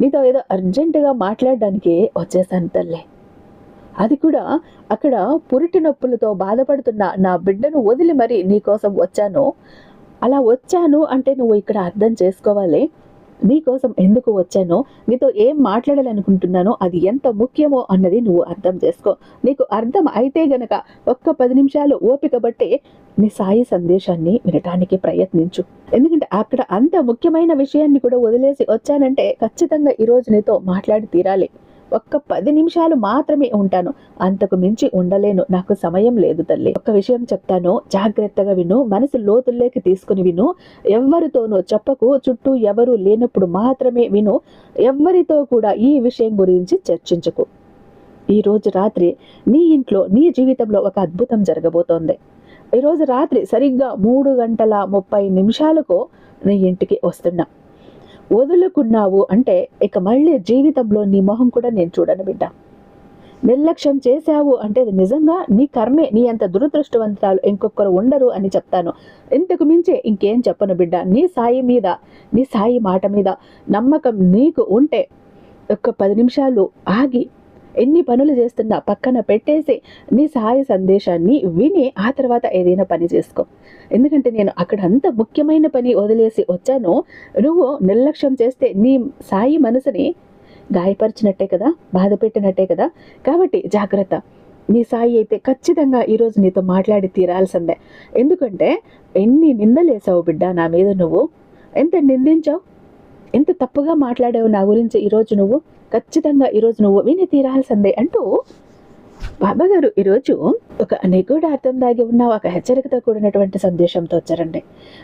నీతో ఏదో అర్జెంటుగా మాట్లాడడానికి వచ్చేసాను తల్లి. అది కూడా అక్కడ పురిటి నొప్పులతో బాధపడుతున్న నా బిడ్డను వదిలి మరి నీకోసం వచ్చాను. అలా వచ్చాను అంటే నువ్వు ఇక్కడ అర్థం చేసుకోవాలి. నీకోసం ఎందుకు వచ్చానో నీతో ఏం మాట్లాడాలనుకుంటున్నానో అది ఎంత ముఖ్యమో అన్నది నువ్వు అర్థం చేసుకో. నీకు అర్థం అయితే గనక ఒక్క పది నిమిషాలు ఓపిక బట్టి నీ సాయి సందేశాన్ని వినటానికి ప్రయత్నించు. ఎందుకంటే అక్కడ అంత ముఖ్యమైన విషయాన్ని కూడా వదిలేసి వచ్చానంటే ఖచ్చితంగా ఈరోజు నీతో మాట్లాడి తీరాలి. ఒక్క పది నిమిషాలు మాత్రమే ఉంటాను. అంతకు మించి ఉండలేను. నాకు సమయం లేదు తల్లి. ఒక్క విషయం చెప్తాను. జాగ్రత్తగా విను. మనసు లోతుల్లోకి తీసుకుని విను. ఎవరితోనూ చెప్పకు. చుట్టూ ఎవరు లేనప్పుడు మాత్రమే విను. ఎవరితో కూడా ఈ విషయం గురించి చర్చించకు. ఈరోజు రాత్రి నీ ఇంట్లో నీ జీవితంలో ఒక అద్భుతం జరగబోతోంది. ఈరోజు రాత్రి సరిగ్గా మూడు గంటల ముప్పై నిమిషాలకు నీ ఇంటికి వస్తున్నా. వదులుకున్నావు అంటే ఇక మళ్ళీ జీవితంలో నీ మొహం కూడా నేను చూడను బిడ్డ. నిర్లక్ష్యం చేశావు అంటే అది నిజంగా నీ కర్మే నీ అంత దురదృష్టవంతరాలు ఇంకొకరు ఉండరు అని చెప్తాను. ఇంతకు మించే ఇంకేం చెప్పను బిడ్డ. నీ సాయి మీద నీ సాయి మాట మీద నమ్మకం నీకు ఉంటే ఒక్క పది నిమిషాలు ఆగి ఎన్ని పనులు చేస్తున్నా పక్కన పెట్టేసి నీ సహాయ సందేశాన్ని విని ఆ తర్వాత ఏదైనా పని చేసుకో. ఎందుకంటే నేను అక్కడ అంత ముఖ్యమైన పని వదిలేసి వచ్చాను. నువ్వు నిర్లక్ష్యం చేస్తే నీ సాయి మనసుని గాయపరిచినట్టే కదా బాధ పెట్టినట్టే కదా. కాబట్టి జాగ్రత్త. నీ సాయి అయితే ఖచ్చితంగా ఈరోజు నీతో మాట్లాడి తీరాల్సిందే. ఎందుకంటే ఎన్ని నిందలేసావు బిడ్డ నా మీద నువ్వు? ఎంత నిందించావు? ఎంత తప్పుగా మాట్లాడావు నా గురించి ఈరోజు నువ్వు? ఖచ్చితంగా ఈరోజు నువ్వు విని తీరాల్సిందే అంటూ బాబా గారు ఈరోజు ఒక నిగూఢ అర్థం దాగి ఉన్న ఒక హెచ్చరికతో కూడినటువంటి సందేశంతో వచ్చారండి.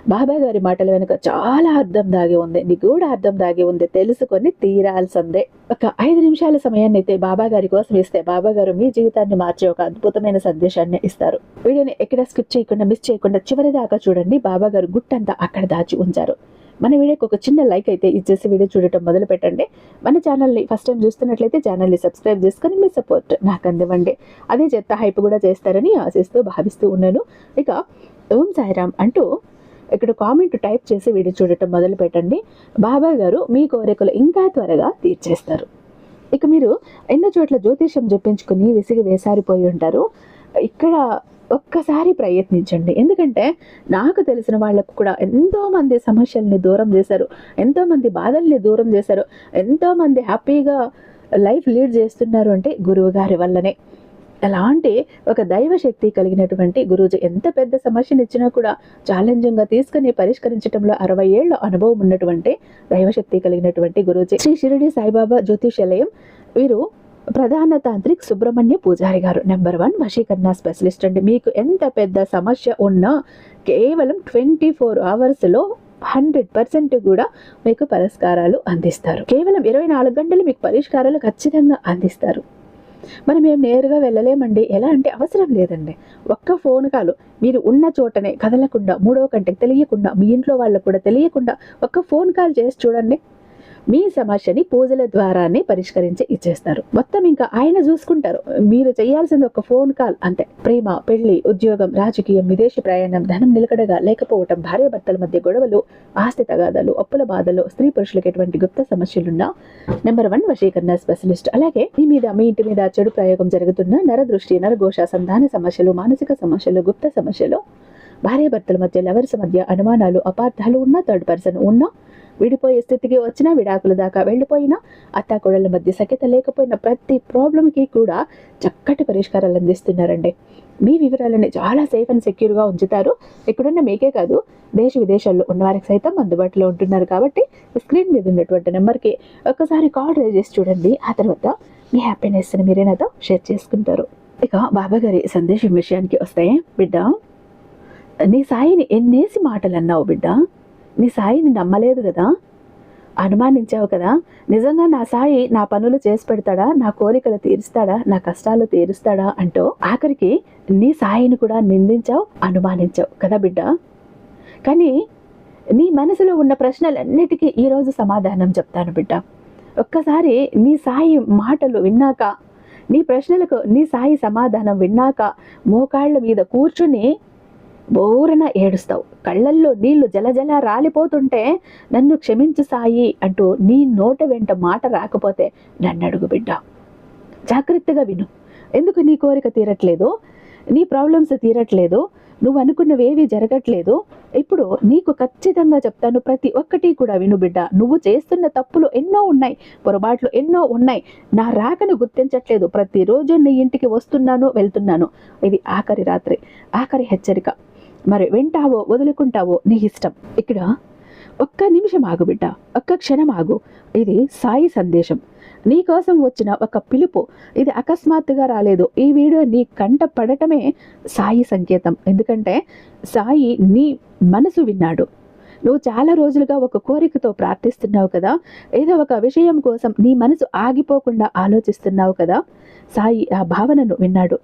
బాబా గారి మాటల వెనుక చాలా అర్థం దాగి ఉంది నిగూఢ అర్థం దాగి ఉంది తెలుసుకొని తీరాల్సిందే. ఒక ఐదు నిమిషాల సమయాన్ని అయితే బాబా గారి కోసం ఇస్తే బాబా గారు మీ జీవితాన్ని మార్చే ఒక అద్భుతమైన సందేశాన్ని ఇస్తారు. వీడియోని ఎక్కడ స్కిప్ చేయకుండా మిస్ చేయకుండా చివరి దాకా చూడండి బాబా గారు గుట్టంతా అక్కడ దాచి ఉంచారు. మన వీడియోకి ఒక చిన్న లైక్ అయితే ఇచ్చేసి వీడియో చూడటం మొదలు పెట్టండి. మన ఛానల్ని ఫస్ట్ టైం చూస్తున్నట్లయితే ఛానల్ని సబ్స్క్రైబ్ చేసుకొని మీ సపోర్ట్ నాకు అందివ్వండి. అదే చెత్త హైప్ కూడా చేస్తారని ఆశిస్తూ భావిస్తూ ఉన్నాను. ఇక ఓం సాయిరామ్ అంటూ ఇక్కడ కామెంట్ టైప్ చేసి వీడియో చూడటం మొదలు పెట్టండి. బాబా గారు మీ కోరికలు ఇంకా త్వరగా తీర్చేస్తారు. ఇక మీరు ఎన్నో చోట్ల జ్యోతిష్యం చెప్పించుకుని విసిగి వేసారిపోయి ఉంటారు. ఇక్కడ ఒక్కసారి ప్రయత్నించండి. ఎందుకంటే నాకు తెలిసిన వాళ్ళకు కూడా ఎంతోమంది సమస్యల్ని దూరం చేశారు. ఎంతోమంది బాధల్ని దూరం చేశారు. ఎంతోమంది హ్యాపీగా లైఫ్ లీడ్ చేస్తున్నారు అంటే గురువు గారి వల్లనే. అలాంటి ఒక దైవశక్తి కలిగినటువంటి గురూజీ ఎంత పెద్ద సమస్యను ఇచ్చినా కూడా ఛాలెంజింగ్గా తీసుకుని పరిష్కరించడంలో అరవై ఏళ్ళ అనుభవం ఉన్నటువంటి దైవశక్తి కలిగినటువంటి గురూజీ. శ్రీ షిరిడి సాయిబాబా జ్యోతిషాలయం వీరు ప్రధాన తాంత్రిక్ సుబ్రహ్మణ్య పూజారి గారు. నెంబర్ వన్ వశీకరణ స్పెషలిస్ట్ అండి. మీకు ఎంత పెద్ద సమస్య ఉన్నా కేవలం ట్వంటీ ఫోర్ అవర్స్లో హండ్రెడ్ పర్సెంట్ కూడా మీకు పరిష్కారాలు అందిస్తారు. కేవలం ఇరవై నాలుగు గంటలు మీకు పరిష్కారాలు ఖచ్చితంగా అందిస్తారు. మనం మేము నేరుగా వెళ్ళలేమండి. ఎలా అంటే అవసరం లేదండి. ఒక్క ఫోన్ కాల్ మీరు ఉన్న చోటనే కదలకుండా మూడో కంటికి తెలియకుండా మీ ఇంట్లో వాళ్ళకు కూడా తెలియకుండా ఒక్క ఫోన్ కాల్ చేసి చూడండి. మీ సమస్యని పూజల ద్వారానే పరిష్కరించి ఇచ్చేస్తారు. మొత్తం ఇంకా ఆయన చూసుకుంటారు. మీరు చేయాల్సింది ఒక ఫోన్ కాల్ అంతే. ప్రేమ పెళ్ళి ఉద్యోగం రాజకీయం విదేశీ ప్రయాణం ధనం నిలకడగా లేకపోవటం భార్యాభర్తల మధ్య గొడవలు ఆస్తి తగాదాలు అప్పుల బాధలు స్త్రీ పురుషులకు ఎటువంటి గుప్త సమస్యలున్నా నెంబర్ వన్ వశీకరణ స్పెషలిస్ట్. అలాగే మీ మీద మీ ఇంటి మీద చెడు ప్రయోగం జరుగుతున్న నరదృష్టి నరఘోష సంధాన సమస్యలు మానసిక సమస్యలు గుప్త సమస్యలు భార్యాభర్తల మధ్య లవర్స్ మధ్య అనుమానాలు అపార్థాలు ఉన్న థర్డ్ పర్సన్ ఉన్నా విడిపోయే స్థితికి వచ్చినా విడాకుల దాకా వెళ్ళిపోయినా అత్తాకోడళ్ళ మధ్య సఖ్యత లేకపోయినా ప్రతి ప్రాబ్లంకి కూడా చక్కటి పరిష్కారాలు అందిస్తున్నారండి. మీ వివరాలని చాలా సేఫ్ అండ్ సెక్యూర్గా ఉంచుతారు. ఇక్కడున్న మీకే కాదు దేశ విదేశాల్లో ఉన్న వారికి సైతం అందుబాటులో ఉంటున్నారు కాబట్టి స్క్రీన్ మీద ఉన్నటువంటి నెంబర్కి ఒక్కసారి కాల్ రేజ్ చేసి చూడండి. ఆ తర్వాత మీ హ్యాపీనెస్ని మీరే నాతో షేర్ చేసుకుంటారు. ఇక బాబా గారి సందేశం విషయానికి వస్తే బిడ్డ నీ సాయిని ఎన్నేసి మాటలు అన్నావు బిడ్డ? నీ సాయిని నమ్మలేదు కదా? అనుమానించావు కదా? నిజంగా నా సాయి నా పనులు చేసి పెడతాడా? నా కోరికలు తీరుస్తాడా? నా కష్టాలు తీరుస్తాడా? అంటూ ఆఖరికి నీ సాయిని కూడా నిందించావు అనుమానించావు కదా బిడ్డ? కానీ నీ మనసులో ఉన్న ప్రశ్నలన్నిటికీ ఈరోజు సమాధానం చెప్తాను బిడ్డ. ఒక్కసారి నీ సాయి మాటలు విన్నాక నీ ప్రశ్నలకు నీ సాయి సమాధానం విన్నాక మోకాళ్ళ మీద కూర్చుని బోరన ఏడుస్తావు. కళ్ళల్లో నీళ్ళు జలజల రాలిపోతుంటే నన్ను క్షమించు సాయి అంటూ నీ నోట వెంట మాట రాకపోతే నన్ను అడుగు బిడ్డ. జాగ్రత్తగా విను. ఎందుకు నీ కోరిక తీరట్లేదు? నీ ప్రాబ్లమ్స్ తీరట్లేదు. నువ్వు అనుకున్నవేవి జరగట్లేదు. ఇప్పుడు నీకు ఖచ్చితంగా చెప్తాను. ప్రతి ఒక్కటి కూడా విను బిడ్డ. నువ్వు చేస్తున్న తప్పులు ఎన్నో ఉన్నాయి. పొరపాట్లు ఎన్నో ఉన్నాయి. నా రాకను గుర్తించట్లేదు. ప్రతిరోజు నీ ఇంటికి వస్తున్నాను వెళ్తున్నాను. ఇది ఆఖరి రాత్రి. ఆఖరి హెచ్చరిక. మరి వింటావో వదులుకుంటావో నీ ఇష్టం. ఇక్కడ ఒక్క నిమిషం ఆగు బిడ్డ ఒక్క క్షణం ఆగు. ఇది సాయి సందేశం. నీ కోసం వచ్చిన ఒక పిలుపు. ఇది అకస్మాత్తుగా రాలేదు. ఈ వీడియో నీ కంట పడటమే సాయి సంకేతం. ఎందుకంటే సాయి నీ మనసు విన్నాడు. నువ్వు చాలా రోజులుగా ఒక కోరికతో ప్రార్థిస్తున్నావు కదా? ఏదో ఒక విషయం కోసం నీ మనసు ఆగిపోకుండా ఆలోచిస్తున్నావు కదా? సాయి ఆ భావనను విన్నాడు.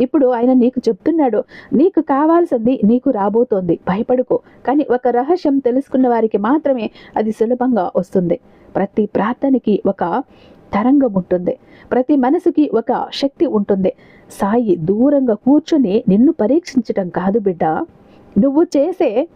ఇప్పుడు ఆయన నీకు చెప్తున్నాడు నీకు కావాల్సింది నీకు రాబోతోంది భయపడుకో. కానీ ఒక రహస్యం తెలుసుకున్న వారికి మాత్రమే అది సులభంగా వస్తుంది. ప్రతి ప్రార్థనకి ఒక తరంగం ఉంటుంది. ప్రతి మనసుకి ఒక శక్తి ఉంటుంది. సాయి దూరంగా కూర్చొని నిన్ను పరీక్షించటం కాదు బిడ్డ. నువ్వు చేసే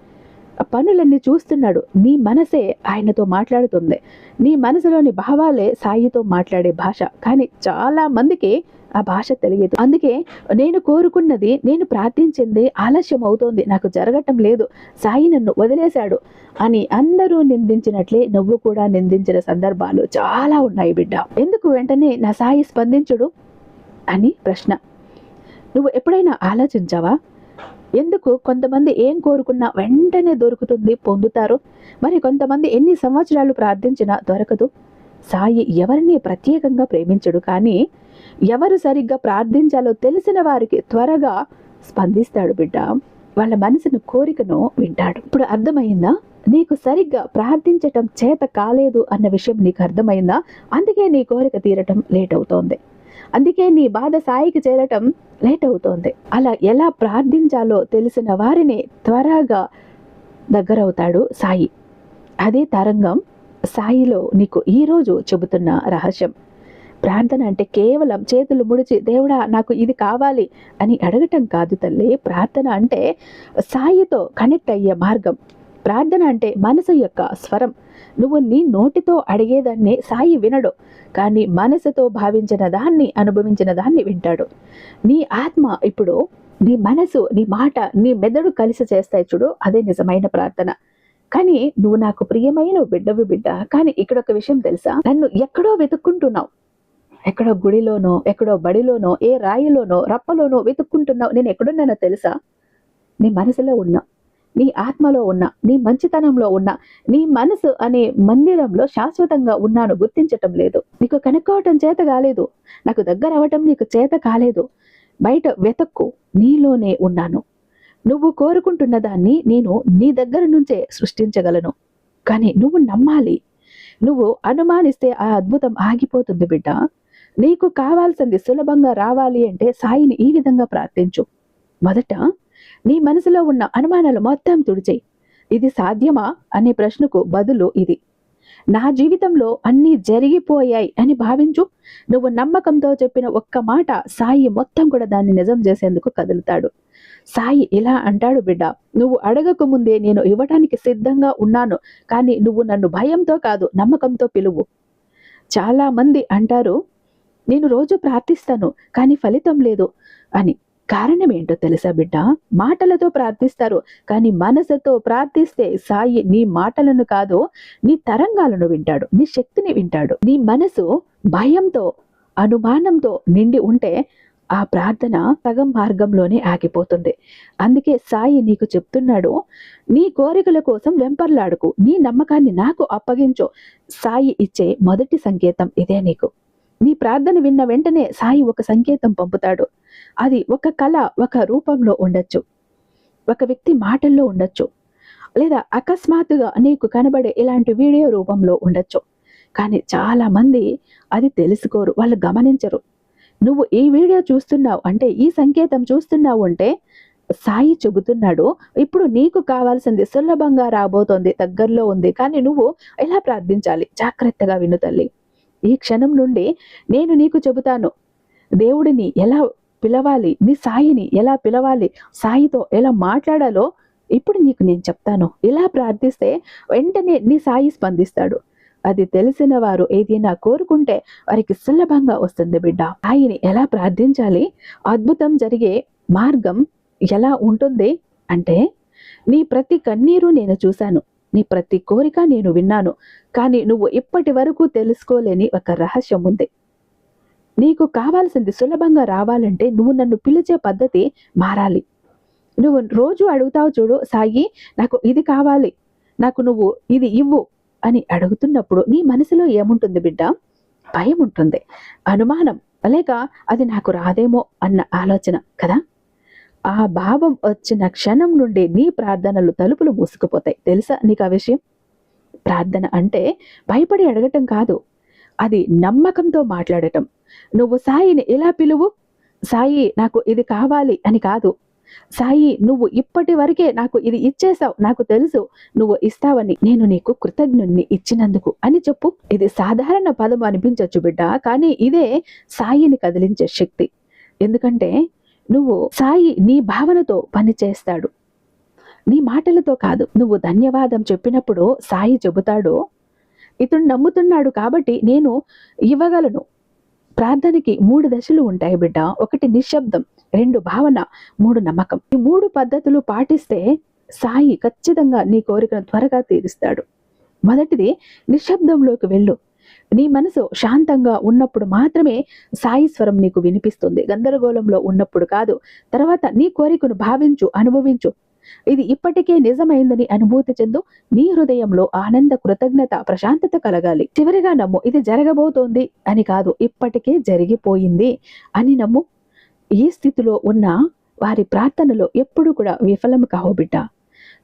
పనులన్నీ చూస్తున్నాడు. నీ మనసే ఆయనతో మాట్లాడుతుంది. నీ మనసులోని భావాలే సాయితో మాట్లాడే భాష. కానీ చాలా మందికి ఆ భాష తెలియదు. అందుకే నేను కోరుకున్నది నేను ప్రార్థించింది ఆలస్యం అవుతోంది నాకు జరగటం లేదు. సాయి నన్ను వదిలేశాడు అని అందరూ నిందించినట్లే నువ్వు కూడా నిందించిన సందర్భాలు చాలా ఉన్నాయి బిడ్డ. ఎందుకు వెంటనే నా సాయి స్పందించుడు? అని ప్రశ్న. నువ్వు ఎప్పుడైనా ఆలోచించావా? ఎందుకు కొంతమంది ఏం కోరుకున్నా వెంటనే దొరుకుతుంది పొందుతారు. మరి కొంతమంది ఎన్ని సంవత్సరాలు ప్రార్థించినా దొరకదు. సాయి ఎవరిని ప్రత్యేకంగా ప్రేమించడు కానీ ఎవరు సరిగ్గా ప్రార్థించాలో తెలిసిన వారికి త్వరగా స్పందిస్తాడు బిడ్డ. వాళ్ళ మనసును కోరికను వింటాడు. ఇప్పుడు అర్థమైందా? నీకు సరిగ్గా ప్రార్థించటం చేత కాలేదు అన్న విషయం నీకు అర్థమైందా? అందుకే నీ కోరిక తీరటం లేట్ అవుతోంది. అందుకే నీ బాధ సాయికి చేరటం లేట్ అవుతోంది. అలా ఎలా ప్రార్థించాలో తెలిసిన వారిని త్వరగా దగ్గరవుతాడు సాయి. అదే తరంగం సాయిలో నీకు ఈరోజు చెబుతున్న రహస్యం. ప్రార్థన అంటే కేవలం చేతులు ముడిచి దేవుడా నాకు ఇది కావాలి అని అడగటం కాదు తల్లి. ప్రార్థన అంటే సాయితో కనెక్ట్ అయ్యే మార్గం. ప్రార్థన అంటే మనసు యొక్క స్వరం. నువ్వు నీ నోటితో అడిగేదాన్ని సాయి వినడు కానీ మనసుతో భావించిన దాన్ని అనుభవించిన దాన్ని వింటాడు. నీ ఆత్మ ఇప్పుడు నీ మనసు నీ మాట నీ మెదడు కలిసి చేస్తాయి చూడు అదే నిజమైన ప్రార్థన. కానీ నువ్వు నాకు ప్రియమైన బిడ్డవి బిడ్డ కానీ ఇక్కడ ఒక విషయం తెలుసా? నన్ను ఎక్కడో వెతుక్కుంటున్నావు. ఎక్కడో గుడిలోనో ఎక్కడో బడిలోనో ఏ రాయిలోనో రప్పలోనో వెతుక్కుంటున్నావు నేను ఎక్కడున్నానో తెలుసా? నీ మనసులో ఉన్నావు నీ ఆత్మలో ఉన్న నీ మంచితనంలో ఉన్న నీ మనసు అనే మందిరంలో శాశ్వతంగా ఉన్నాను గుర్తించటం లేదు. నీకు కనుక్కోవటం చేత కాలేదు. నాకు దగ్గర అవ్వటం నీకు చేత కాలేదు. బయట వెతక్కు నీలోనే ఉన్నాను. నువ్వు కోరుకుంటున్న దాన్ని నేను నీ దగ్గర నుంచే సృష్టించగలను. కానీ నువ్వు నమ్మాలి. నువ్వు అనుమానిస్తే ఆ అద్భుతం ఆగిపోతుంది బిడ్డ. నీకు కావాల్సింది సులభంగా రావాలి అంటే సాయిని ఈ విధంగా ప్రార్థించు. మొదట నీ మనసులో ఉన్న అనుమానాలు మొత్తం తుడిచేయి. ఇది సాధ్యమా? అనే ప్రశ్నకు బదులు ఇది. నా జీవితంలో అన్నీ జరిగిపోయాయి అని భావించు. నువ్వు నమ్మకంతో చెప్పిన ఒక్క మాట సాయి మొత్తం కూడా దాన్ని నిజం చేసేందుకు కదులుతాడు. సాయి ఇలా అంటాడు బిడ్డ నువ్వు అడగక ముందే నేను ఇవ్వటానికి సిద్ధంగా ఉన్నాను కానీ నువ్వు నన్ను భయంతో కాదు నమ్మకంతో పిలువు. చాలా మంది అంటారు నేను రోజు ప్రార్థిస్తాను కానీ ఫలితం లేదు అని. కారణం ఏంటో తెలుసా బిడ్డ? మాటలతో ప్రార్థిస్తారు కానీ మనసుతో ప్రార్థిస్తే సాయి నీ మాటలను కాదు నీ తరంగాలను వింటాడు నీ శక్తిని వింటాడు. నీ మనసు భయంతో అనుమానంతో నిండి ఉంటే ఆ ప్రార్థన సగం మార్గంలోనే ఆగిపోతుంది. అందుకే సాయి నీకు చెప్తున్నాడు నీ కోరికల కోసం వెంపర్లాడుకు నీ నమ్మకాన్ని నాకు అప్పగించు. సాయి ఇచ్చే మొదటి సంకేతం ఇదే నీకు. నీ ప్రార్థన విన్న వెంటనే సాయి ఒక సంకేతం పంపుతాడు. అది ఒక కళ ఒక రూపంలో ఉండొచ్చు. ఒక వ్యక్తి మాటల్లో ఉండొచ్చు. లేదా అకస్మాత్తుగా నీకు కనబడే ఇలాంటి వీడియో రూపంలో ఉండొచ్చు. కానీ చాలామంది అది తెలుసుకోరు వాళ్ళు గమనించరు. నువ్వు ఈ వీడియో చూస్తున్నావు అంటే ఈ సంకేతం చూస్తున్నావు అంటే సాయి చెబుతున్నాడు ఇప్పుడు నీకు కావాల్సింది సులభంగా రాబోతోంది దగ్గరలో ఉంది. కానీ నువ్వు ఎలా ప్రార్థించాలి? జాగ్రత్తగా విను తల్లి. ఈ క్షణం నుండి నేను నీకు చెబుతాను. దేవుడిని ఎలా పిలవాలి? నీ సాయిని ఎలా పిలవాలి? సాయితో ఎలా మాట్లాడాలో ఇప్పుడు నీకు నేను చెప్తాను. ఇలా ప్రార్థిస్తే వెంటనే నీ సాయి స్పందిస్తాడు. అది తెలిసిన వారు ఏదైనా కోరుకుంటే వారికి సులభంగా వస్తుంది బిడ్డ. ఆయన్ని ఎలా ప్రార్థించాలి? అద్భుతం జరిగే మార్గం ఎలా ఉంటుంది? అంటే నీ ప్రతి కన్నీరు నేను చూశాను. నీ ప్రతి కోరిక నేను విన్నాను కానీ నువ్వు ఇప్పటి వరకు తెలుసుకోలేని ఒక రహస్యం ఉంది నీకు కావాల్సింది సులభంగా రావాలంటే నువ్వు నన్ను పిలిచే పద్ధతి మారాలి. నువ్వు రోజు అడుగుతావు చూడు సాయి నాకు ఇది కావాలి నాకు నువ్వు ఇది ఇవ్వు అని అడుగుతున్నప్పుడు నీ మనసులో ఏముంటుంది బిడ్డ? భయం ఉంటుంది అనుమానం. లేక అది నాకు రాదేమో అన్న ఆలోచన కదా? ఆ భావం వచ్చిన క్షణం నుండి నీ ప్రార్థనలు తలుపులు మూసుకుపోతాయి. తెలుసా నీకు ఆ విషయం? ప్రార్థన అంటే భయపడి అడగటం కాదు అది నమ్మకంతో మాట్లాడటం. నువ్వు సాయిని ఎలా పిలువు? సాయి నాకు ఇది కావాలి అని కాదు. సాయి నువ్వు ఇప్పటి వరకే నాకు ఇది ఇచ్చేసావు నాకు తెలుసు నువ్వు ఇస్తావని నేను నీకు కృతజ్ఞుణ్ణి ఇచ్చినందుకు అని చెప్పు. ఇది సాధారణ పదం అనిపించవచ్చు బిడ్డ కానీ ఇదే సాయిని కదిలించే శక్తి. ఎందుకంటే నువ్వు సాయి నీ భావనతో పని చేస్తాడు. నీ మాటలతో కాదు నువ్వు ధన్యవాదం చెప్పినప్పుడు సాయి చెబుతాడు. ఇతడు నమ్ముతున్నాడు కాబట్టి నేను ఇవ్వగలను. ప్రార్థనకి మూడు దశలు ఉంటాయి బిడ్డ. ఒకటి నిశ్శబ్దం రెండు భావన మూడు నమ్మకం. ఈ మూడు పద్ధతులు పాటిస్తే సాయి ఖచ్చితంగా నీ కోరికను త్వరగా తీరుస్తాడు. మొదటిది నిశ్శబ్దంలోకి వెళ్ళు. నీ మనసు శాంతంగా ఉన్నప్పుడు మాత్రమే సాయి స్వరం నీకు వినిపిస్తుంది. గందరగోళంలో ఉన్నప్పుడు కాదు. తర్వాత నీ కోరికను భావించు అనుభవించు. ఇది ఇప్పటికే నిజమైందని అనుభూతి చెందు నీ హృదయంలో ఆనంద కృతజ్ఞత ప్రశాంతత కలగాలి. చివరిగా నమ్ము ఇది జరగబోతోంది అని కాదు ఇప్పటికే జరిగిపోయింది అని నమ్ము. ఈ స్థితిలో ఉన్న వారి ప్రార్థనలో ఎప్పుడు కూడా విఫలం కావు బిడ్డ.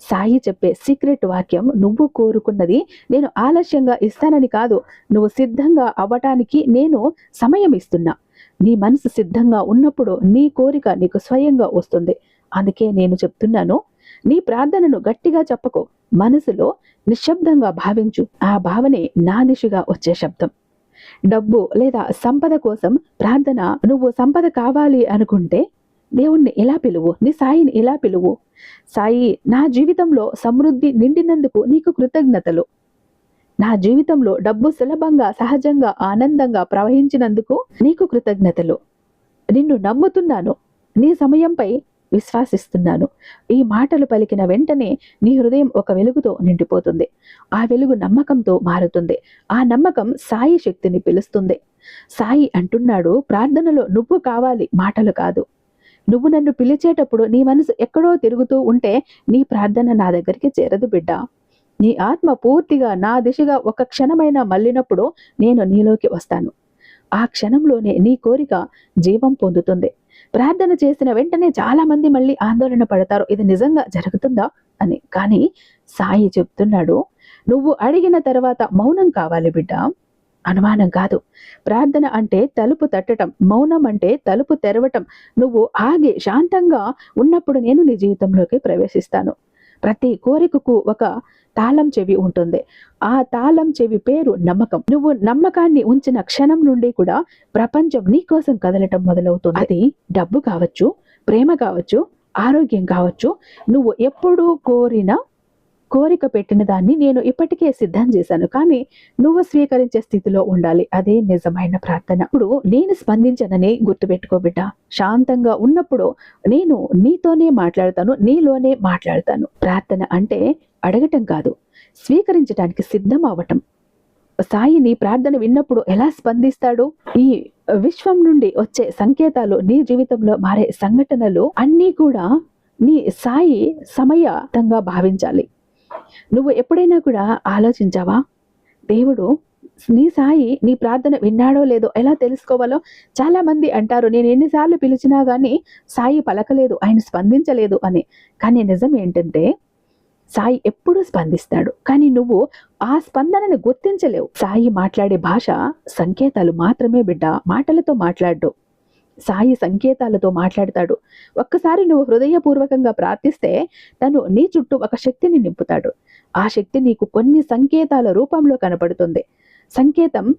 సాయి చెప్పే సీక్రెట్ వాక్యం నువ్వు కోరుకున్నది నేను ఆలస్యంగా ఇస్తానని కాదు. నువ్వు సిద్ధంగా అవ్వటానికి నేను సమయం ఇస్తున్నా. నీ మనసు సిద్ధంగా ఉన్నప్పుడు నీ కోరిక నీకు స్వయంగా వస్తుంది. అందుకే నేను చెప్తున్నాను నీ ప్రార్థనను గట్టిగా చెప్పకు. మనసులో నిశ్శబ్దంగా భావించు. ఆ భావనే నా దిశగా వచ్చే శబ్దం. డబ్బు లేదా సంపద కోసం ప్రార్థన నువ్వు సంపద కావాలి అనుకుంటే దేవుణ్ణి ఎలా పిలువు? నీ సాయిని ఎలా పిలువు? సాయి నా జీవితంలో సమృద్ధి నిండినందుకు నీకు కృతజ్ఞతలు. నా జీవితంలో డబ్బు సులభంగా సహజంగా ఆనందంగా ప్రవహించినందుకు నీకు కృతజ్ఞతలు. నిన్ను నమ్ముతున్నాను. నీ సమయంపై విశ్వాసిస్తున్నాను. ఈ మాటలు పలికిన వెంటనే నీ హృదయం ఒక వెలుగుతో నిండిపోతుంది. ఆ వెలుగు నమ్మకంతో మారుతుంది. ఆ నమ్మకం సాయి శక్తిని పిలుస్తుంది. సాయి అంటున్నాడు ప్రార్థనలో నువ్వు కావాలి మాటలు కాదు. నువ్వు నన్ను పిలిచేటప్పుడు నీ మనసు ఎక్కడో తిరుగుతూ ఉంటే నీ ప్రార్థన నా దగ్గరికి చేరదు బిడ్డ. నీ ఆత్మ పూర్తిగా నా దిశగా ఒక క్షణమైనా మళ్ళినప్పుడు నేను నీలోకి వస్తాను. ఆ క్షణంలోనే నీ కోరిక జీవం పొందుతుంది. ప్రార్థన చేసిన వెంటనే చాలా మంది మళ్ళీ ఆందోళన పడతారు. ఇది నిజంగా జరుగుతుందా అని. కానీ సాయి చెప్తున్నాడు నువ్వు అడిగిన తర్వాత మౌనం కావాలి బిడ్డ. అనుమానం కాదు. ప్రార్థన అంటే తలుపు తట్టటం మౌనం అంటే తలుపు తెరవటం. నువ్వు ఆగి శాంతంగా ఉన్నప్పుడు నేను నీ జీవితంలోకి ప్రవేశిస్తాను. ప్రతి కోరికకు ఒక తాళం చెవి ఉంటుంది. ఆ తాళం చెవి పేరు నమ్మకం. నువ్వు నమ్మకాన్ని ఉంచిన క్షణం నుండి కూడా ప్రపంచం నీ కోసం కదలటం మొదలవుతుంది. అది డబ్బు కావచ్చు ప్రేమ కావచ్చు ఆరోగ్యం కావచ్చు. నువ్వు ఎప్పుడూ కోరిన కోరిక పెట్టిన దాన్ని నేను ఇప్పటికే సిద్ధం చేశాను. కానీ నువ్వు స్వీకరించే స్థితిలో ఉండాలి. అదే నిజమైన ప్రార్థన. ఇప్పుడు నేను స్పందించనని గుర్తుపెట్టుకో బిడ్డ. శాంతంగా ఉన్నప్పుడు నేను నీతోనే మాట్లాడతాను నీలోనే మాట్లాడతాను. ప్రార్థన అంటే అడగటం కాదు స్వీకరించడానికి సిద్ధం అవ్వటం. సాయి నీ ప్రార్థన విన్నప్పుడు ఎలా స్పందిస్తాడు? ఈ విశ్వం నుండి వచ్చే సంకేతాలు నీ జీవితంలో మారే సంఘటనలు అన్నీ కూడా నీ సాయి సమయతంగా భావించాలి. నువ్వు ఎప్పుడైనా కూడా ఆలోచించావా? దేవుడు నీ సాయి నీ ప్రార్థన విన్నాడో లేదో ఎలా తెలుసుకోవాలో చాలా మంది అంటారు. నేను ఎన్నిసార్లు పిలిచినా కానీ సాయి పలకలేదు ఆయన స్పందించలేదు అని. కానీ నిజం ఏంటంటే సాయి ఎప్పుడూ స్పందిస్తాడు. కానీ నువ్వు ఆ స్పందనని గుర్తించలేవు. సాయి మాట్లాడే భాష సంకేతాలు మాత్రమే బిడ్డ మాటలతో మాట్లాడు సాయి సంకేతాలతో మాట్లాడతాడు. ఒక్కసారి నువ్వు హృదయపూర్వకంగా ప్రార్థిస్తే తను నీ చుట్టూ ఒక శక్తిని నింపుతాడు. ఆ శక్తి నీకు కొన్ని సంకేతాల రూపంలో కనపడుతుంది. సంకేతం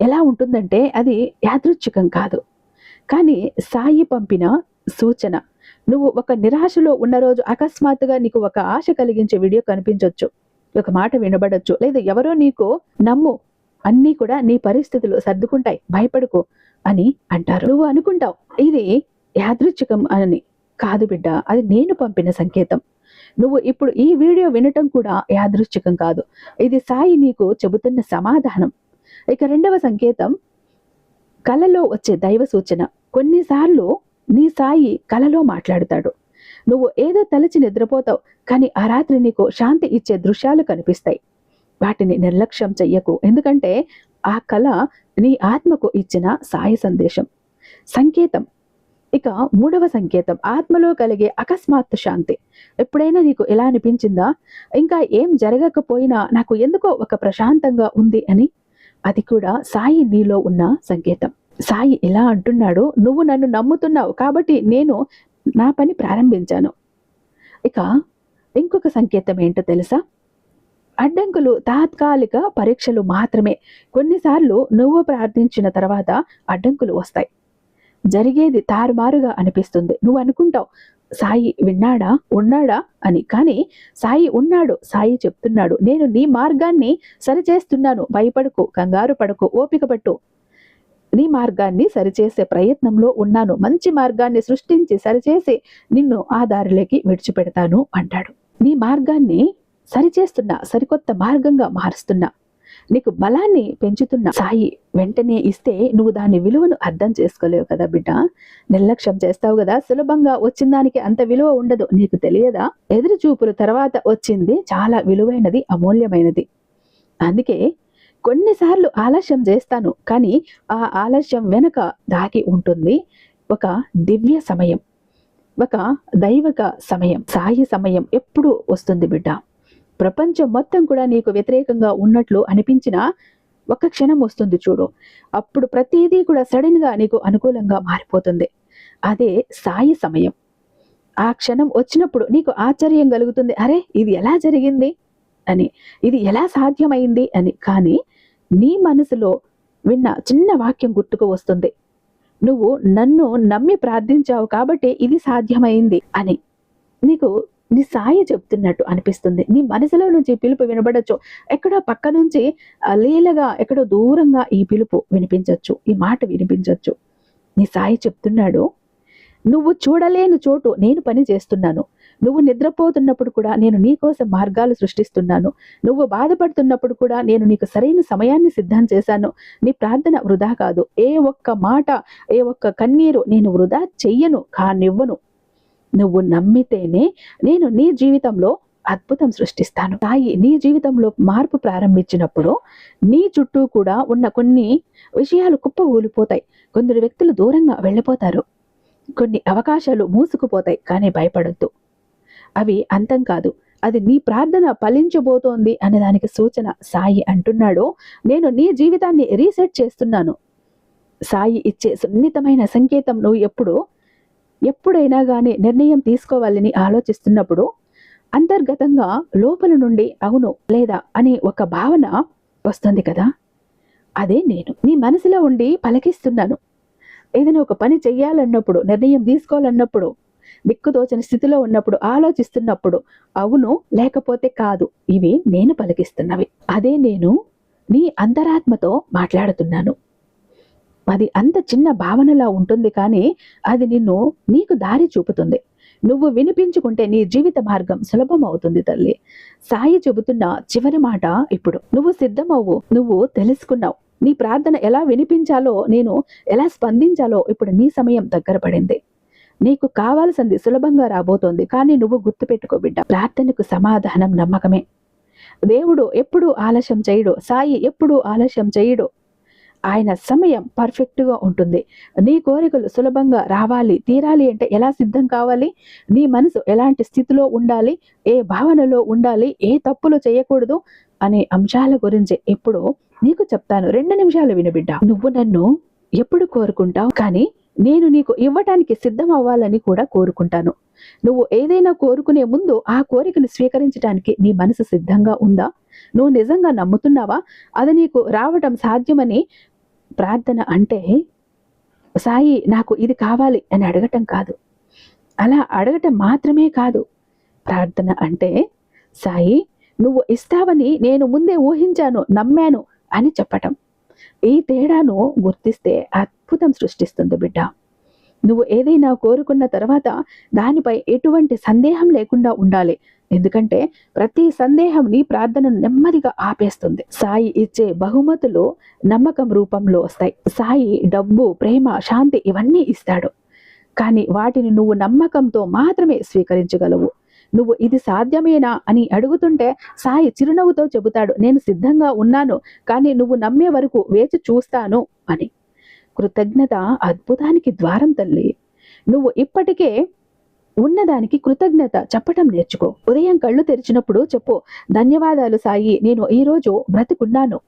ఎలా ఉంటుందంటే అది యాదృచ్ఛికం కాదు. కానీ సాయి పంపిన సూచన నువ్వు ఒక నిరాశలో ఉన్న రోజు అకస్మాత్తుగా నీకు ఒక ఆశ కలిగించే వీడియో కనిపించవచ్చు ఒక మాట వినబడచ్చు. లేదా ఎవరో నీకు నమ్ము అన్నీ కూడా నీ పరిస్థితులు సర్దుకుంటాయి. భయపడుకో. అని అంటారు. నువ్వు అనుకుంటావు ఇది యాదృచ్ఛికం అని కాదు బిడ్డ అది నేను పంపిన సంకేతం. నువ్వు ఇప్పుడు ఈ వీడియో వినటం కూడా యాదృచ్ఛికం కాదు. ఇది సాయి నీకు చెబుతున్న సమాధానం. ఇక రెండవ సంకేతం కలలో వచ్చే దైవ సూచన. కొన్నిసార్లు నీ సాయి కలలో మాట్లాడుతాడు. నువ్వు ఏదో తలచి నిద్రపోతావు కానీ ఆ రాత్రి నీకు శాంతి ఇచ్చే దృశ్యాలు కనిపిస్తాయి. వాటిని నిర్లక్ష్యం చెయ్యకు. ఎందుకంటే ఆ కళ నీ ఆత్మకు ఇచ్చిన సాయి సందేశం. సంకేతం. ఇక మూడవ సంకేతం. ఆత్మలో కలిగే అకస్మాత్తు శాంతి. ఎప్పుడైనా నీకు ఎలా అనిపించిందా? ఇంకా ఏం జరగకపోయినా నాకు ఎందుకో ఒక ప్రశాంతంగా ఉంది అని? అది కూడా సాయి నీలో ఉన్న సంకేతం. సాయి ఎలా అంటున్నాడు నువ్వు నన్ను నమ్ముతున్నావు కాబట్టి నేను నా పని ప్రారంభించాను. ఇక ఇంకొక సంకేతం ఏంటో తెలుసా? అడ్డంకులు తాత్కాలిక పరీక్షలు మాత్రమే. కొన్నిసార్లు నువ్వు ప్రార్థించిన తర్వాత అడ్డంకులు వస్తాయి. జరిగేది తారుమారుగా అనిపిస్తుంది. నువ్వు అనుకుంటావు సాయి విన్నాడా ఉన్నాడా? అని. కానీ సాయి ఉన్నాడు సాయి చెప్తున్నాడు. నేను నీ మార్గాన్ని సరిచేస్తున్నాను. భయపడకు కంగారు పడకు ఓపిక పట్టు. నీ మార్గాన్ని సరిచేసే ప్రయత్నంలో ఉన్నాను. మంచి మార్గాన్ని సృష్టించి సరిచేసి నిన్ను ఆ దారిలోకి విడిచిపెడతాను అంటాడు. నీ మార్గాన్ని సరిచేస్తున్నా సరికొత్త మార్గంగా మారుస్తున్నా. నీకు బలాన్ని పెంచుతున్న సాయి వెంటనే ఇస్తే నువ్వు దాని విలువను అర్థం చేసుకోలేవు కదా బిడ్డ. నిర్లక్ష్యం చేస్తావు కదా. సులభంగా వచ్చిన దానికి అంత విలువ ఉండదు. నీకు తెలియదా? ఎదురు చూపుల తర్వాత వచ్చింది చాలా విలువైనది అమూల్యమైనది. అందుకే కొన్నిసార్లు ఆలస్యం చేస్తాను కానీ ఆ ఆలస్యం వెనుక దాగి ఉంటుంది ఒక దివ్య సమయం ఒక దైవక సమయం సాయి సమయం ఎప్పుడు వస్తుంది బిడ్డ. ప్రపంచం మొత్తం కూడా నీకు వ్యతిరేకంగా ఉన్నట్లు అనిపించిన ఒక క్షణం వస్తుంది చూడు. అప్పుడు ప్రతిదీ కూడా సడన్గా నీకు అనుకూలంగా మారిపోతుంది. అదే సాయి సమయం. ఆ క్షణం వచ్చినప్పుడు నీకు ఆశ్చర్యం కలుగుతుంది. అరే ఇది ఎలా జరిగింది? అని. ఇది ఎలా సాధ్యమైంది? అని. కానీ నీ మనసులో విన్న చిన్న వాక్యం గుర్తుకు వస్తుంది. నువ్వు నన్ను నమ్మి ప్రార్థించావు కాబట్టి ఇది సాధ్యమైంది. అని. నీకు నీ సాయి చెప్తున్నట్టు అనిపిస్తుంది. నీ మనసులో నుంచి పిలుపు వినబడచ్చు. ఎక్కడో పక్క నుంచి లీలగా ఎక్కడో దూరంగా ఈ పిలుపు వినిపించవచ్చు ఈ మాట వినిపించవచ్చు నీ సాయి చెప్తున్నాడు నువ్వు చూడలేని చోటు నేను పని చేస్తున్నాను. నువ్వు నిద్రపోతున్నప్పుడు కూడా నేను నీ కోసం మార్గాలు సృష్టిస్తున్నాను. నువ్వు బాధపడుతున్నప్పుడు కూడా నేను నీకు సరైన సమయాన్ని సిద్ధం చేశాను. నీ ప్రార్థన వృధా కాదు. ఏ ఒక్క మాట ఏ ఒక్క కన్నీరు నేను వృధా చెయ్యను కానివ్వను. నువ్వు నమ్మితేనే నేను నీ జీవితంలో అద్భుతం సృష్టిస్తాను. సాయి నీ జీవితంలో మార్పు ప్రారంభించినప్పుడు నీ చుట్టూ కూడా ఉన్న కొన్ని విషయాలు కుప్ప ఊలిపోతాయి. కొందరు వ్యక్తులు దూరంగా వెళ్ళిపోతారు. కొన్ని అవకాశాలు మూసుకుపోతాయి కానీ భయపడద్దు. అవి అంతం కాదు. అది నీ ప్రార్థన ఫలించబోతోంది అనే దానికి సూచన సాయి అంటున్నాడు. నేను నీ జీవితాన్ని రీసెట్ చేస్తున్నాను. సాయి ఇచ్చే సున్నితమైన సంకేతం నువ్వు ఎప్పుడు ఎప్పుడైనా కానీ నిర్ణయం తీసుకోవాలని ఆలోచిస్తున్నప్పుడు అంతర్గతంగా లోపల నుండి అవును లేదా అనే ఒక భావన వస్తుంది కదా. అదే నేను. నీ మనసులో ఉండి పలకిస్తున్నాను. ఏదైనా ఒక పని చెయ్యాలన్నప్పుడు నిర్ణయం తీసుకోవాలన్నప్పుడు దిక్కుదోచని స్థితిలో ఉన్నప్పుడు ఆలోచిస్తున్నప్పుడు అవును లేకపోతే కాదు ఇవి నేను పలికిస్తున్నవి. అదే నేను నీ అంతరాత్మతో మాట్లాడుతున్నాను. అది అంత చిన్న భావనలా ఉంటుంది కానీ అది నిన్ను నీకు దారి చూపుతుంది. నువ్వు వినిపించుకుంటే నీ జీవిత మార్గం సులభం అవుతుంది తల్లి. సాయి చెబుతున్న చివరి మాట ఇప్పుడు. నువ్వు సిద్ధమవ్వు నువ్వు తెలుసుకున్నావు. నీ ప్రార్థన ఎలా వినిపించాలో నేను ఎలా స్పందించాలో ఇప్పుడు నీ సమయం దగ్గర పడింది. నీకు కావాల్సింది సులభంగా రాబోతోంది కానీ నువ్వు గుర్తుపెట్టుకో బిడ్డ. ప్రార్థనకు సమాధానం నమ్మకమే. దేవుడు ఎప్పుడు ఆలస్యం చేయడు. సాయి ఎప్పుడు ఆలస్యం చేయడు. ఆయన సమయం పర్ఫెక్ట్గా ఉంటుంది. నీ కోరికలు సులభంగా రావాలి తీరాలి అంటే ఎలా సిద్ధం కావాలి? నీ మనసు ఎలాంటి స్థితిలో ఉండాలి? ఏ భావనలో ఉండాలి? ఏ తప్పులు చేయకూడదు? అనే అంశాల గురించి ఇప్పుడు నీకు చెప్తాను. రెండు నిమిషాలు వినబిడ్డా నువ్వు నన్ను ఎప్పుడు కోరుకుంటావు? కానీ నేను నీకు ఇవ్వటానికి సిద్ధం అవ్వాలని కూడా కోరుకుంటాను. నువ్వు ఏదైనా కోరుకునే ముందు ఆ కోరికను స్వీకరించడానికి నీ మనసు సిద్ధంగా ఉందా? నువ్వు నిజంగా నమ్ముతున్నావా? అది నీకు రావటం సాధ్యమని ప్రార్థన అంటే సాయి నాకు ఇది కావాలి అని అడగటం కాదు. అలా అడగటం మాత్రమే కాదు. ప్రార్థన అంటే సాయి నువ్వు ఇస్తావని నేను ముందే ఊహించాను నమ్మాను అని చెప్పటం. ఈ తేడాను గుర్తిస్తే అద్భుతం సృష్టిస్తుంది బిడ్డ. నువ్వు ఏదైనా కోరుకున్న తర్వాత దానిపై ఎటువంటి సందేహం లేకుండా ఉండాలి. ఎందుకంటే ప్రతి సందేహంని ప్రార్థనను నెమ్మదిగా ఆపేస్తుంది. సాయి ఇచ్చే బహుమతులు నమ్మకం రూపంలో వస్తాయి. సాయి డబ్బు ప్రేమ శాంతి ఇవన్నీ ఇస్తాడు. కానీ వాటిని నువ్వు నమ్మకంతో మాత్రమే స్వీకరించగలవు. నువ్వు ఇది సాధ్యమేనా అని అడుగుతుంటే సాయి చిరునవ్వుతో చెబుతాడు నేను సిద్ధంగా ఉన్నాను కానీ నువ్వు నమ్మే వరకు వేచి చూస్తాను అని. కృతజ్ఞత అద్భుతానికి ద్వారం తల్లి. నువ్వు ఇప్పటికే ఉన్నదానికి కృతజ్ఞత చెప్పటం నేర్చుకో. ఉదయం కళ్ళు తెరిచినప్పుడు చెప్పు ధన్యవాదాలు సాయి నేను ఈరోజు బ్రతికున్నాను.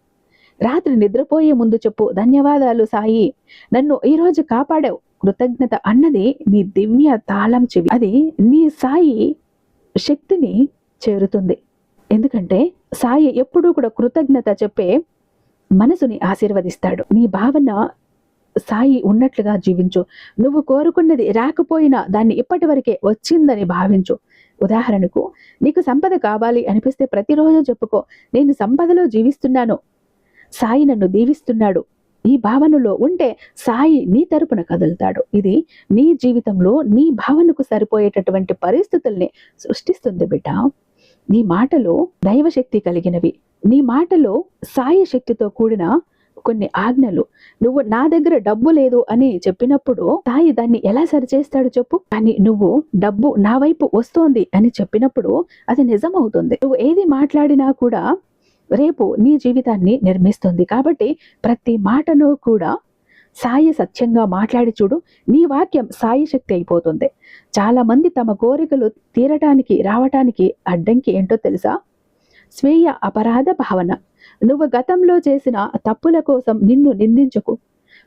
రాత్రి నిద్రపోయే ముందు చెప్పు ధన్యవాదాలు సాయి నన్ను ఈరోజు కాపాడావు. కృతజ్ఞత అన్నది నీ దివ్య తాళం చెవి. అది నీ సాయి శక్తిని చేరుతుంది. ఎందుకంటే సాయి ఎప్పుడూ కూడా కృతజ్ఞత చెప్పే మనసుని ఆశీర్వదిస్తాడు. నీ భావన సాయి ఉన్నట్లుగా జీవించు. నువ్వు కోరుకున్నది రాకపోయినా దాన్ని ఇప్పటి వరకే వచ్చిందని భావించు. ఉదాహరణకు నీకు సంపద కావాలి అనిపిస్తే ప్రతిరోజు చెప్పుకో నేను సంపదలో జీవిస్తున్నాను. సాయి నన్ను దీవిస్తున్నాడు. ఈ భావనలో ఉంటే సాయి నీ తరపున కదులుతాడు. ఇది నీ జీవితంలో నీ భావనకు సరిపోయేటటువంటి పరిస్థితుల్ని సృష్టిస్తుంది బిడ్డ. నీ మాటలో దైవశక్తి కలిగినవి. నీ మాటలో సాయి శక్తితో కూడిన కొన్ని ఆజ్ఞలు. నువ్వు నా దగ్గర డబ్బు లేదు అని చెప్పినప్పుడు తాయి దాన్ని ఎలా సరిచేస్తాడు చెప్పు? కానీ నువ్వు డబ్బు నా వైపు వస్తోంది అని చెప్పినప్పుడు అది నిజమవుతుంది. నువ్వు ఏది మాట్లాడినా కూడా రేపు నీ జీవితాన్ని నిర్మిస్తుంది. కాబట్టి ప్రతి మాటను కూడా సాయి సత్యంగా మాట్లాడి చూడు. నీ వాక్యం సాయి శక్తి అయిపోతుంది. చాలా మంది తమ కోరికలు తీరటానికి రావటానికి అడ్డంకి ఏంటో తెలుసా? స్వీయ అపరాధ భావన. నువ్వు గతంలో చేసిన తప్పుల కోసం నిన్ను నిందించకు.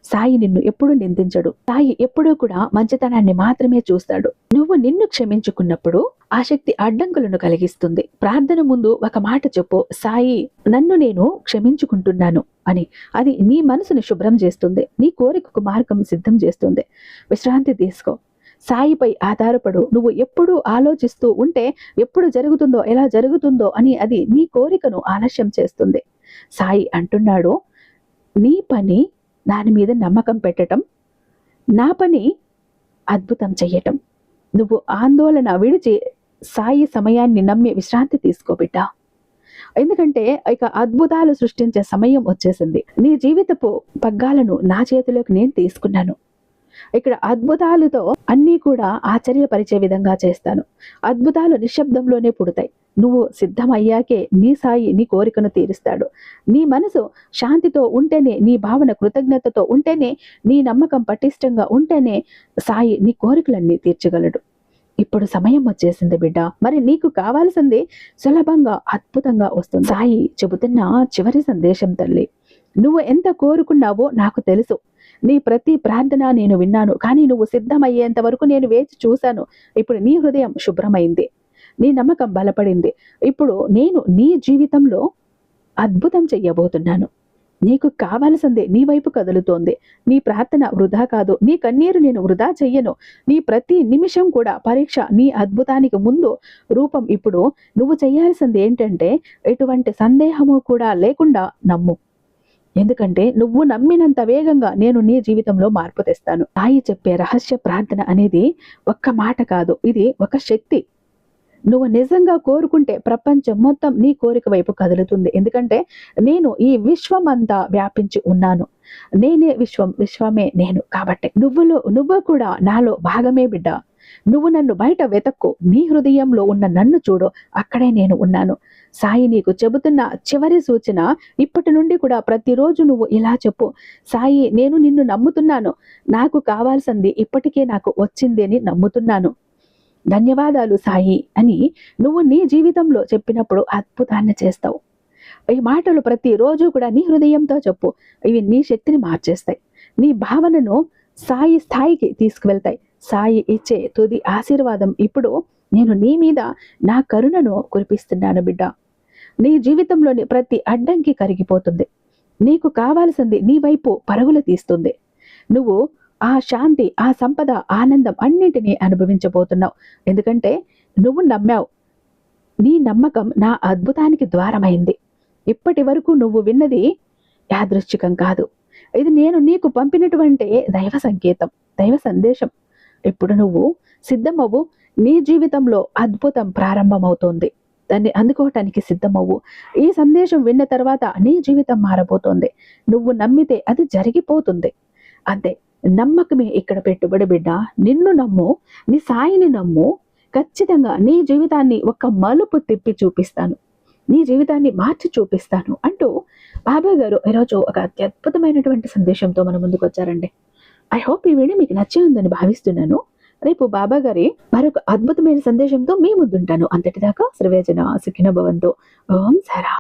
సాయి నిన్ను ఎప్పుడు నిందించడు. సాయి ఎప్పుడూ కూడా మంచితనాన్ని మాత్రమే చూస్తాడు. నువ్వు నిన్ను క్షమించుకున్నప్పుడు ఆ శక్తి అడ్డంకులను కలిగిస్తుంది. ప్రార్థన ముందు ఒక మాట చెప్పు. సాయి నన్ను నేను క్షమించుకుంటున్నాను అని. అది నీ మనసుని శుభ్రం చేస్తుంది. నీ కోరికకు మార్గం సిద్ధం చేస్తుంది. విశ్రాంతి తీసుకో. సాయిపై ఆధారపడు. నువ్వు ఎప్పుడు ఆలోచిస్తూ ఉంటే ఎప్పుడు జరుగుతుందో ఎలా జరుగుతుందో అని అది నీ కోరికను ఆలస్యం చేస్తుంది. సాయి అంటున్నాడు నీ పని దాని మీద నమ్మకం పెట్టటం నా పని అద్భుతం చెయ్యటం. నువ్వు ఆందోళన విడిచి సాయి సమయాన్ని నమ్మి విశ్రాంతి తీసుకోబిడ్డా ఎందుకంటే ఇక అద్భుతాలు సృష్టించే సమయం వచ్చేసింది. నీ జీవితపు పగ్గాలను నా చేతిలోకి నేను తీసుకున్నాను. ఇక్కడ అద్భుతాలతో అన్నీ కూడా ఆశ్చర్యపరిచే విధంగా చేస్తాను. అద్భుతాలు నిశ్శబ్దంలోనే పుడతాయి. నువ్వు సిద్ధమయ్యాకే నీ సాయి నీ కోరికను తీరుస్తాడు. నీ మనసు శాంతితో ఉంటేనే నీ భావన కృతజ్ఞతతో ఉంటేనే నీ నమ్మకం పటిష్టంగా ఉంటేనే సాయి నీ కోరికలన్నీ తీర్చగలడు. ఇప్పుడు సమయం వచ్చేసింది బిడ్డ. మరి నీకు కావాల్సింది సులభంగా అద్భుతంగా వస్తుంది. సాయి చెబుతున్న చివరి సందేశం తల్లి. నువ్వు ఎంత కోరుకున్నావో నాకు తెలుసు. నీ ప్రతి ప్రార్థన నేను విన్నాను కానీ నువ్వు సిద్ధమయ్యేంత వరకు నేను వేచి చూశాను. ఇప్పుడు నీ హృదయం శుభ్రమైంది నీ నమ్మకం బలపడింది. ఇప్పుడు నేను నీ జీవితంలో అద్భుతం చెయ్యబోతున్నాను. నీకు కావలసిందే నీ వైపు కదులుతోంది. నీ ప్రార్థన వృధా కాదు నీ కన్నీరు నేను వృధా చెయ్యను. నీ ప్రతి నిమిషం కూడా పరీక్ష నీ అద్భుతానికి ముందు రూపం. ఇప్పుడు నువ్వు చేయాల్సింది ఏంటంటే ఎటువంటి సందేహము కూడా లేకుండా నమ్ము. ఎందుకంటే నువ్వు నమ్మినంత వేగంగా నేను నీ జీవితంలో మార్పు తెస్తాను. తాయి చెప్పే రహస్య ప్రార్థన అనేది ఒక్క మాట కాదు. ఇది ఒక శక్తి. నువ్వు నిజంగా కోరుకుంటే ప్రపంచం మొత్తం నీ కోరిక వైపు కదులుతుంది. ఎందుకంటే నేను ఈ విశ్వం అంతా వ్యాపించి ఉన్నాను. నేనే విశ్వం విశ్వమే నేను. కాబట్టి నువ్వులో నువ్వు కూడా నాలో భాగమే బిడ్డ. నువ్వు నన్ను బయట వెతక్కు. నీ హృదయంలో ఉన్న నన్ను చూడు. అక్కడే నేను ఉన్నాను. సాయి నీకు చెబుతున్న చివరి సూచన ఇప్పటి నుండి కూడా ప్రతిరోజు నువ్వు ఇలా చెప్పు. సాయి నేను నిన్ను నమ్ముతున్నాను. నాకు కావాల్సింది ఇప్పటికే నాకు వచ్చింది అని నమ్ముతున్నాను. ధన్యవాదాలు సాయి అని నువ్వు నీ జీవితంలో చెప్పినప్పుడు అద్భుతాన్ని చేస్తావు. ఈ మాటలు ప్రతిరోజు కూడా నీ హృదయంతో చెప్పు. ఇవి నీ శక్తిని మార్చేస్తాయి. నీ భావనను సాయి స్థాయికి తీసుకువెళ్తాయి. సాయి ఇచ్చే తుది ఆశీర్వాదం ఇప్పుడు నేను నీ మీద నా కరుణను కురిపిస్తున్నాను బిడ్డ. నీ జీవితంలోని ప్రతి అడ్డంకి కరిగిపోతుంది. నీకు కావాల్సింది నీ వైపు పరుగులు తీస్తుంది. నువ్వు ఆ శాంతి ఆ సంపద ఆనందం అన్నింటినీ అనుభవించబోతున్నావు. ఎందుకంటే నువ్వు నమ్మావు. నీ నమ్మకం నా అద్భుతానికి ద్వారమైంది. ఇప్పటి వరకు నువ్వు విన్నది యాదృశ్చికం కాదు. ఇది నేను నీకు పంపినటువంటి దైవ సంకేతం దైవ సందేశం. ఇప్పుడు నువ్వు సిద్ధమవ్వు? నీ జీవితంలో అద్భుతం ప్రారంభమవుతోంది. దాన్ని అందుకోవటానికి సిద్ధమవ్వు. ఈ సందేశం విన్న తర్వాత నీ జీవితం మారబోతోంది. నువ్వు నమ్మితే అది జరిగిపోతుంది. అంతే. నమ్మకమే ఇక్కడ పెట్టుబడి బిడ్డ. నిన్ను నమ్ము. నీ సాయిని నమ్ము. ఖచ్చితంగా నీ జీవితాన్ని ఒక మలుపు తిప్పి చూపిస్తాను. నీ జీవితాన్ని మార్చి చూపిస్తాను అంటూ బాబా గారు ఈరోజు ఒక అత్యద్భుతమైనటువంటి సందేశంతో మన ముందుకు వచ్చారండి ఐ హోప్ ఈ వీడియో మీకు నచ్చే ఉందని భావిస్తున్నాను. రేపు బాబా గారి మరొక అద్భుతమైన సందేశంతో మీ ముందుంటాను. అంతటిదాకా సర్వేజన సుఖిన భవంతో. ఓం సరా.